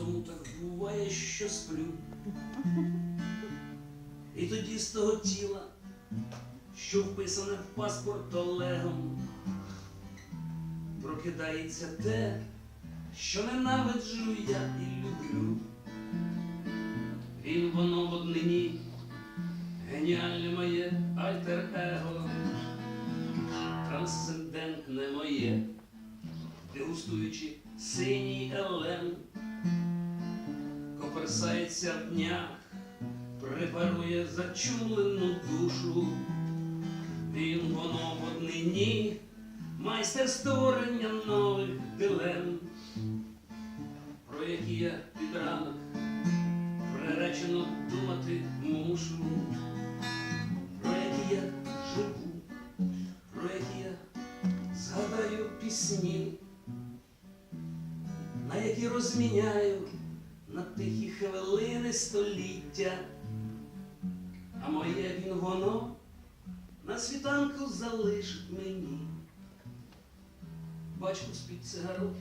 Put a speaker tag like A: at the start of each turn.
A: тому так буває, що сплю. І тоді з того тіла, що вписане в паспорт Олегом, прокидається те, що ненавиджу я і люблю. Він воно в однині, геніальне моє альтер-его, трансцендентне моє, дегустуючи синій елем, коперсається в днях, препарує зачумлену душу. Він воно в однині, майстер створення нових дилем, про які я під ранок приречено думати мушу, про які я живу, про які я згадаю пісні, на які розміняю на тихі хвилини століття, а моє він воно на світанку залишить мені. Бачку з-під цигарок